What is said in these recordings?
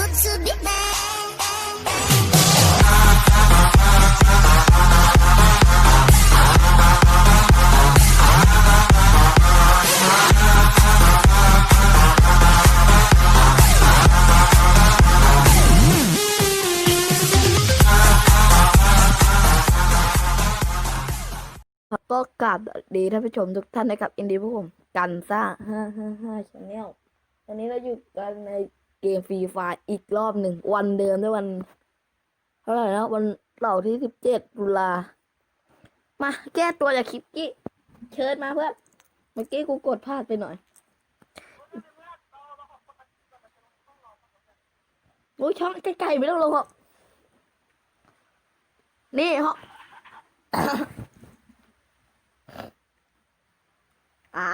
good to be bad. ครับก็กราบดีท่านผู้ชมทุกท่านนะครับ อินดีพวกผมกันซ่าห้าห้าห้าชาแนลวันนี้เราอยู่กันใน เกมฟรีไฟอีกรอบหนึ่งวันเดิมด้วยวัน เท่าไหร่นะวันเสาร์ที่สิบเจ็ดตุลา มาแก้ตัวจากคลิปกี้ เชิญมาเพื่อนเมื่อกี้กูกดพลาดไปหน่อยโอ้ยช่องไกลๆไม่ต้องลงหรอกนี่ฮะอ้า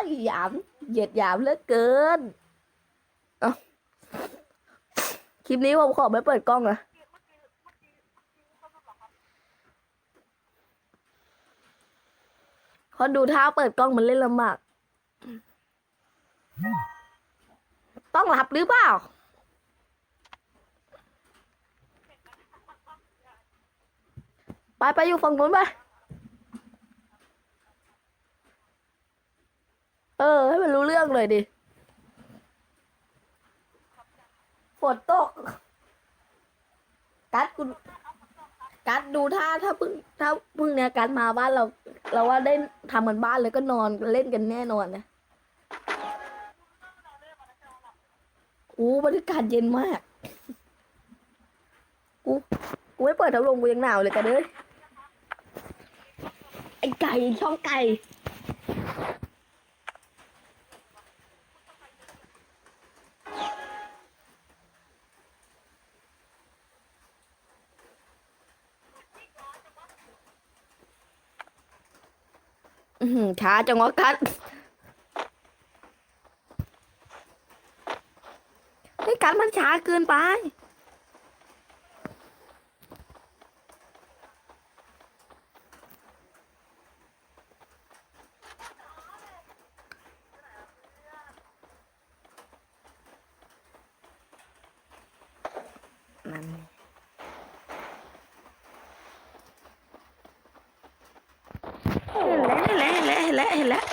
วหยามเหยียดหยามเหลือเกิน คลิปนี้ผมขอไม่เปิดกล้องนะเพราะดูท่าเปิดกล้องมันเล่นลำบาก ต้องหลับหรือเปล่า ไปไปอยู่ฝั่งนู้นไป เออ ให้มันรู้เรื่องเลยดิ ฝนตก กัดกูกัดดูท่าถ้าพึ่งถ้าพึ่งเนี้ยกัดมาบ้านเรา เราว่าได้ทำกันบ้านเลยก็นอนเล่นกันแน่นอนนะโอ้บรรยากาศเย็นมากกูกูไม่เปิดทับลมกูยังหนาวเลยกันเลยไอ้ไก่ช่องไก่ ช้าจังวะกัดไอ้ยกัดมันช้าเกินไปนั่นไงเห็น แล้วเห็นแล้ว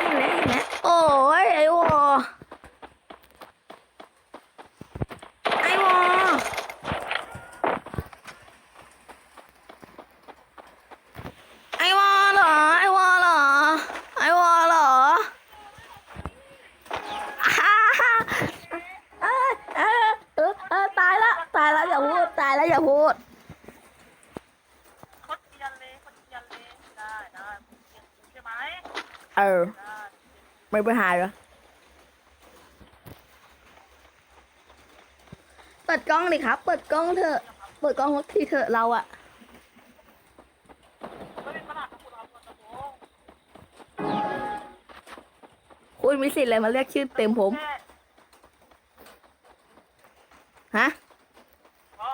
เห็นแล้วเห็นแล้วเห็นแล้วเห็นแล้วโอ้ยไอ้วอไอ้วอไอ้วอเหรอไอ้วอเหรอไอ้วอเหรออ่าฮ่าเออเออเออเออตายละตายแล้วอย่าพูดตายแล้วอย่าพูด เออ ไม่ไปหายเหรอ เปิดกล้องเลยครับ เปิดกล้องเถอะ เปิดกล้องรถทีเถอะเราอะคุณเอาคนตะโกงคุณมีสิทธิ์อะไรมาเรียกชื่อเต็มผม แค่ ฮะ อ๋อ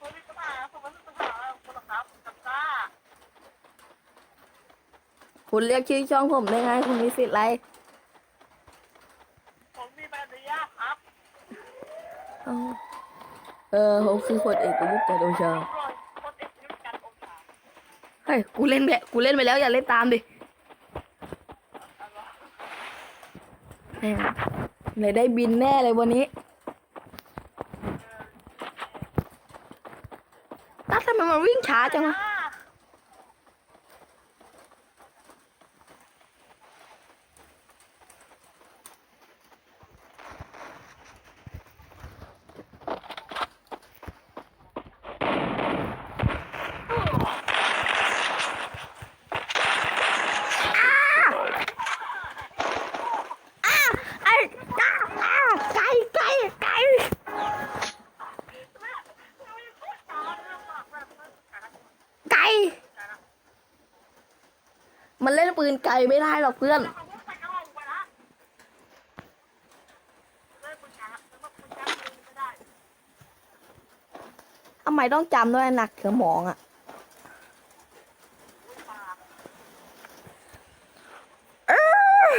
คนมีปัญหาผมไม่มีปัญหาคนละครับกับซ่า คุณเรียกชื่อช่องผมได้ไง คุณมีสิทธิ์อะไร ผมมีใบอนุญาตครับเออเออผมคือคนเอกประยุทธ์จันทร์โอชา โดยคนเอกยุทธการองศาเฮ้ย กูเล่นไปกูเล่นไปแล้วอย่าเล่นตามดิแม่งเลยได้บินแน่เลยวันนี้ ตั้งทำไมมันวิ่งช้าจังวะ อ่า ไอ้อ้าอ้าไก่ไก่ไก่ไก่ มันเล่น ปืนไกลไม่ได้หรอกเพื่อนเอาวุธไปเอายปืนช้าแล้วมาปืนช้าไม่ได้ทำไมต้องจำด้วยหนักสมองอะเอ้อ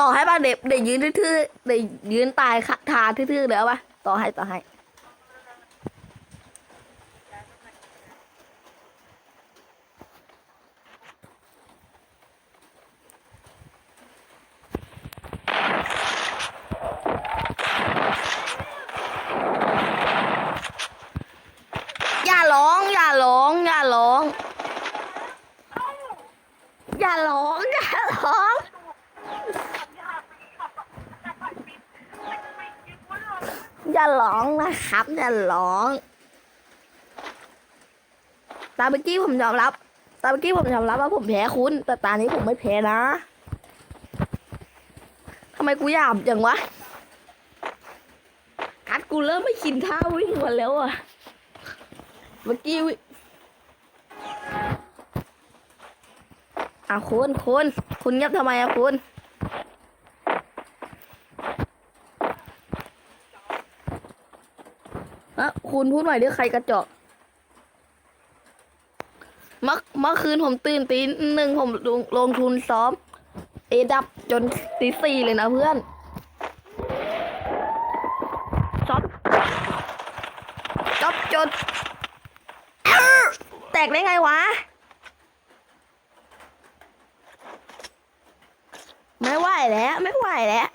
ต่อให้มันเด็บเด็กยืนทื่อๆเด็กยืนตายคาทาทื่อๆเดี๋ยวเอาปะต่อให้ต่อให้ อย่าร้อง อย่าร้อง อย่าร้อง อย่าร้องอย่าร้องอย่าร้องนะครับอย่าร้อง ตาเมื่อกี้ผมยอมรับ ตาเมื่อกี้ผมยอมรับว่าผมแพ้คุณ แต่ตานี้ผมไม่แพ้นะทำไมกูหยาบอย่างวะกัดกูเริ่มไม่ชินท่าวิ่งมาแล้วอะเมื่อกี้ อะคุณคุณคุณเงียบทำไมอะคุณอะคุณพูดหน่อยดิใครกระจอกเมื่อเมื่อคืนผมตื่นตีหนึ่งผมลงลงทุนซ้อม เอดับจนตีสี่เลยนะเพื่อนซ้อมจบจนแตกได้ไงวะ ไม่ไหวแล้ว ไม่ไหวแล้ว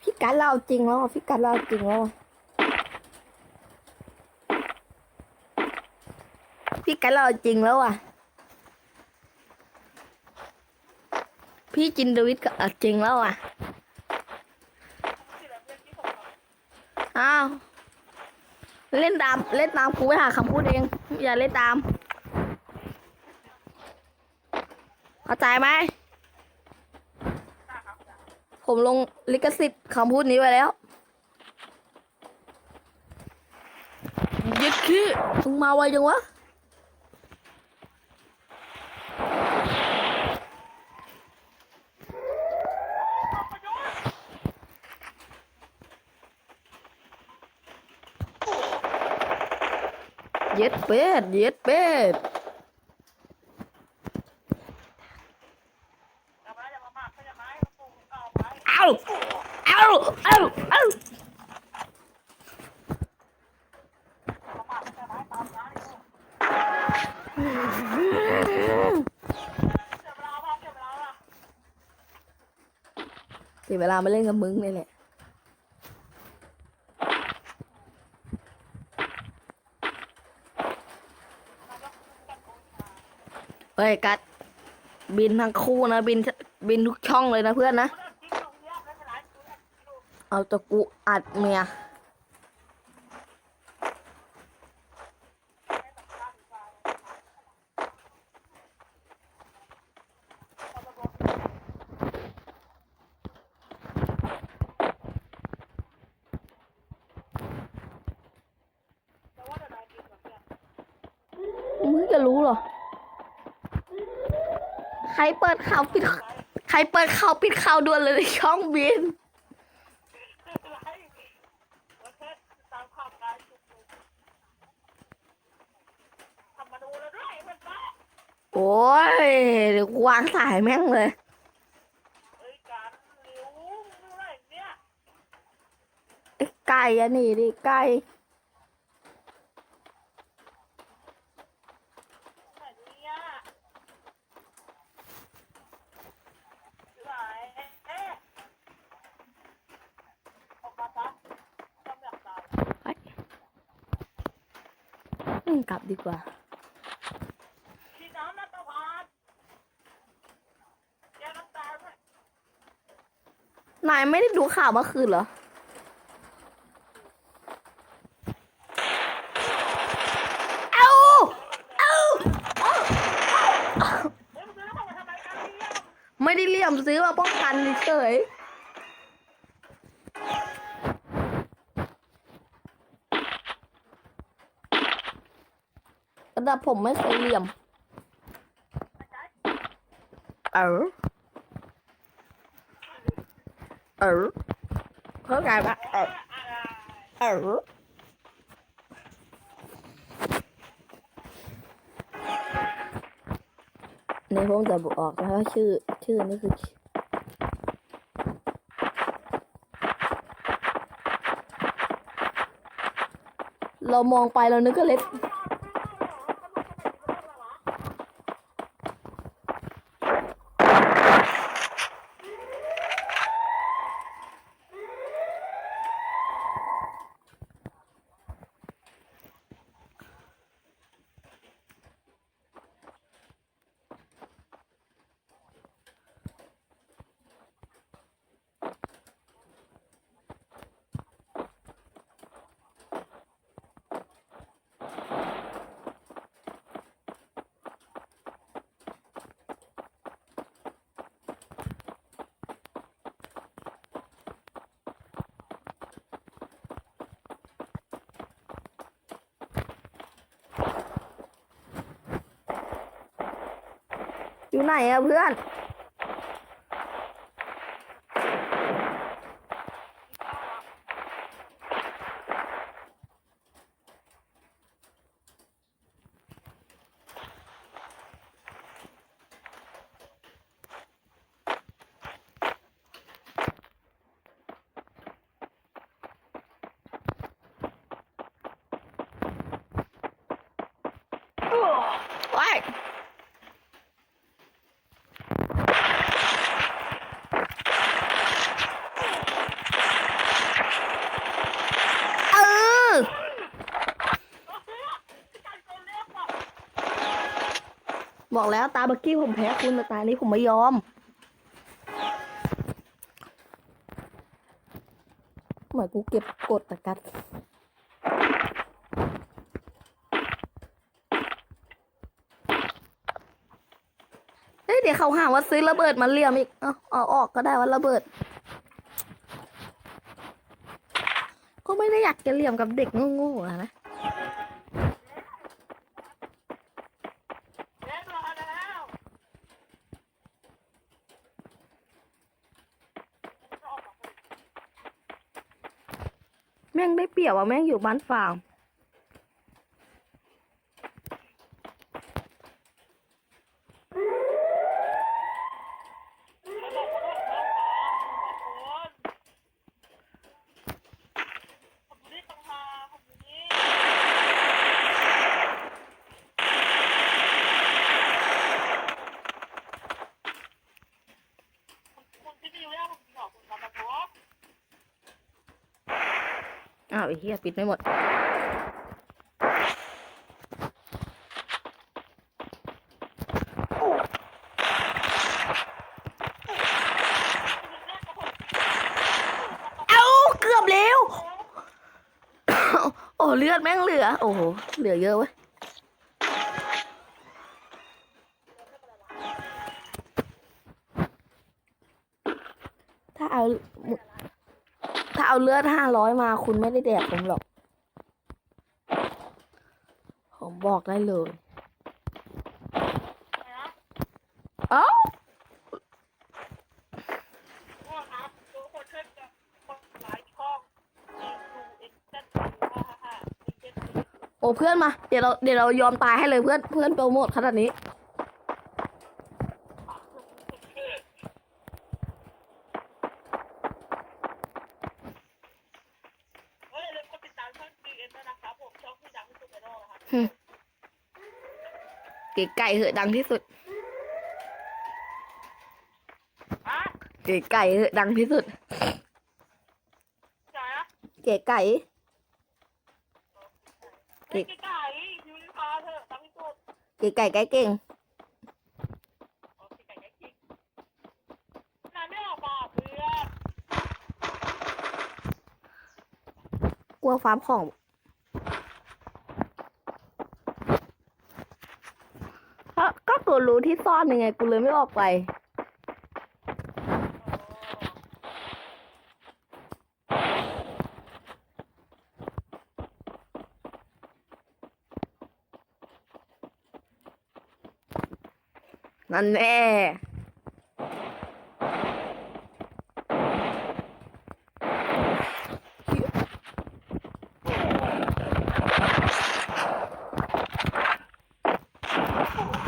พี่กัด เราจริงแล้วพี่กัดเราจริงแล้วพี่กัดเราจริงแล้วอะ พี่จินดวิทย์ก็เอาจริงแล้วอะ อ้าว เล่นตาม เล่นตามครูไปหาคำพูดเอง อย่าเล่นตาม เข้าใจไหม ผมลงลิขสิทธิ์คำพูดนี้ไว้แล้วยึดขี้มึงมาไวจังวะเย็ดเป็ดเย็ดเป็ด เอาเอาเอาเอาเสี ยเวลามาเล่นกับมึงนี่แหละเฮ้ยกัด บินทั้งคู่นะ บินบินทุกช่องเลยนะเพื่อนนะ เอาตะกูอัดเมีย รู้หรอ ใครเปิดข่าวปิด ใครเปิดข่าวปิดข่าวด่วนเลยในช่องบิน โอ้ยเดี๋ยวกูวางสายแม่งเลยไอ้ไก่อะนี่ดิไก่ อืมกลับดีกว่าไหนไม่ได้ดูข่าวเมื่อคืนเหรอ เอาเอาเอาไม่ได้เลี่ยมซื้อมาป้องกันเฉย ระดับผมไม่เคยเหลี่ยม เออ เออเข้าใจปะเออ เออในผมจะบอกนะว่าชื่อ ชื่อนี่คือเรามองไปเรานึกก็เล็บ อยู่ไหนอะเพื่อนว้ายเออ บอกแล้วตาเมื่อกี้ผมแพ้คุณแต่ตานี้ผมไม่ยอม เหมือนกูเก็บกดตะกัดเฮ้ยเดี๋ยวเขาหาว่าซื้อระเบิดมาเลี่ยมอีก เอาเอาออกก็ได้ว่าระเบิด ก็ไม่ได้อยากจะเลี่ยมกับเด็กโง่ๆนะ เล่นรอแล้ว แม่ งได้เปรียบว่าแม่งอยู่บ้านฟาร์มนี่ต้องมาผมนี่คุณที่ดีแล้วผมบอกคุณมาบอก อ้าวไอ้ เหี้ยปิดไม่หมด เอ้า เกือบแล้ว โอ้เลือดแม่งเหลือ โอ้โห เหลือเยอะเว้ยถ้าเอา ถ้าเอาเลือดห้าร้อยมาคุณไม่ได้แดกผมหรอก ผมบอกได้เลยเอ้าว่าครับตัวคนเชิดกับคนหลายช่อโอ้เพื่อนมา เดี๋ยวเราเดี๋ยวเรายอมตายให้เลยเพื่อนเพื่อนโปรโมทขนาดนี้ เฮ้ยเลยคนติดตามช่องจีเอ็นด้วยนะครับผมช่องที่ดังที่สุดในโลกนะครับ เก๋ไก่เหอะดังที่สุดอะเก๋ไก่เหอะดังที่สุด จ๋าเก๋ไก่ เก๋ไก่ยูนิฟาเถอะดังที่สุดเก๋ไก่ไก่เก่ง โอเคไก่ไก่คิงนายไม่ออกมาเพื่อนกลัวฟาร์มของ กูรู้ที่ซ่อนยังไง กูเลยไม่ออกไป นั่นแน่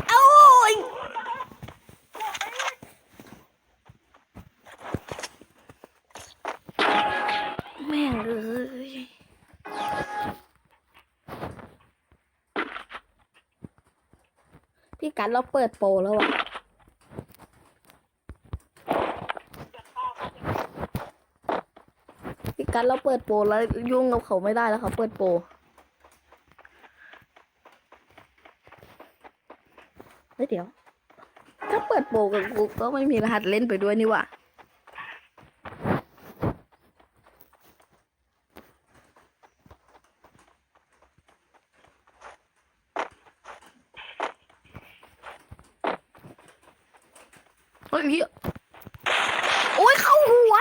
เอ้า พี่กัดเราเปิดโปรแล้วอะพี่กัดเราเปิดโปรแล้วยุ่งกับเขาไม่ได้แล้วเขาเปิดโปรเฮ้ยเดี๋ยว ถ้าเปิดโปรกับกูก็ไม่มีรหัสเล่นไปด้วยนี่ว่า เฮ้ยพี่โอ้ยเข้าหัว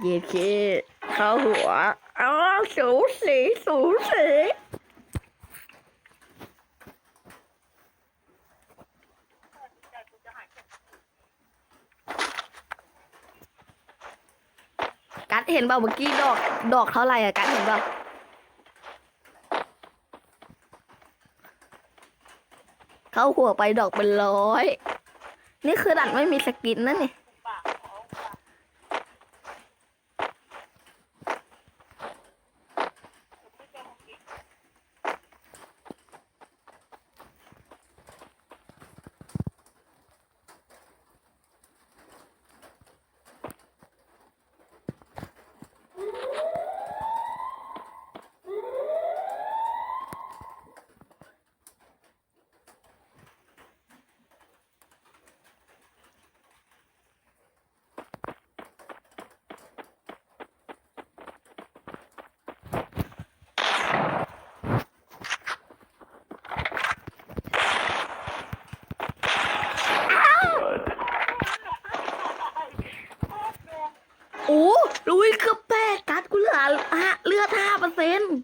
เย็ดเคเข้าหัวอ้าวสูสีสูสีกายแค่กัดเห็นเปล่าเมื่อกี้ดอก ดอกเท่าไหร่อะกัดเห็นเปล่า เข้าหัวไปดอกเป็นร้อย นี่คือดัดไม่มีสกินนั่นนี่ ปากเขาปากผมไม่เจอของจริง โอ้ ลุยเกือบแตกกัดกูเหลือฮะเลือดห้าเปอร์เซ็นต์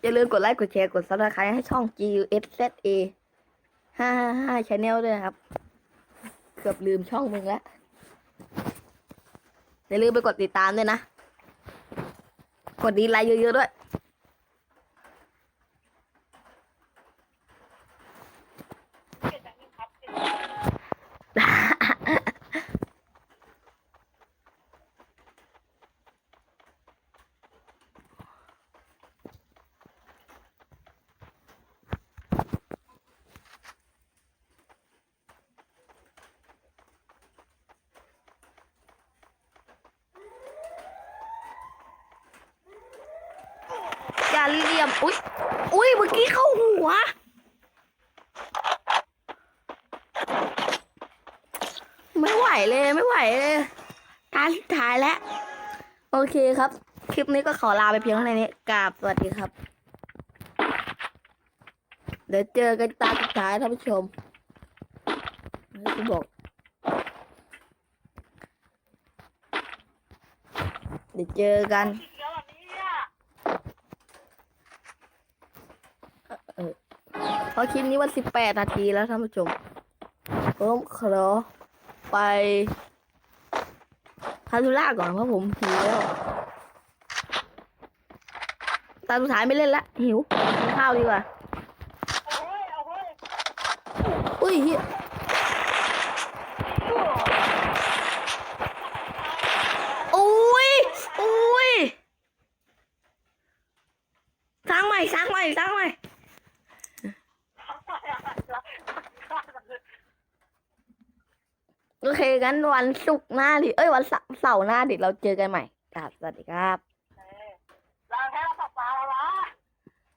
อย่าลืมกดไลค์กดแชร์กดซับสไครต์ให้ช่อง G U S Z A ห้าห้าห้าชแนลด้วยนะครับ เกือบลืมช่องมึงแล้วอย่าลืมไปกดติดตามด้วยนะ กดดีไลค์เยอะๆด้วย เปลี่ยนจากนี้ครับเปลี่ยน อย่าเหลี่ยม อุ้ย อุ้ย เมื่อกี้เข้าหัว ไม่ไหว เลยไม่ไหวเลยตาสุดท้ายแล้ว โอเคครับ คลิปนี้ก็ขอลาไปเพียงเท่านี้กราบสวัสดีครับ เดี๋ยวเจอกันตาสุดท้ายท่านผู้ชมให้กูบอก เดี๋ยวเจอกันเพราะคลิปนี้วันสิบแปดนาทีแล้วท่านผู้ชมผมขอ ไปทาธุระก่อนเพราะผมหิวแล้วตาสุดท้ายไม่เล่นละหิวกินข้าวดีกว่าเอาเฮ้ยเอาเฮ้ย อุ้ยเฮียอุ้ยอุ้ยสร้างใหม่สร้างใหม่สร้างใหม่ กันวันศุกร์หน้าดิเอ้ยวันเสาร์เสาร์หน้าดิเราเจอกันใหม่ครับสวัสดีครับ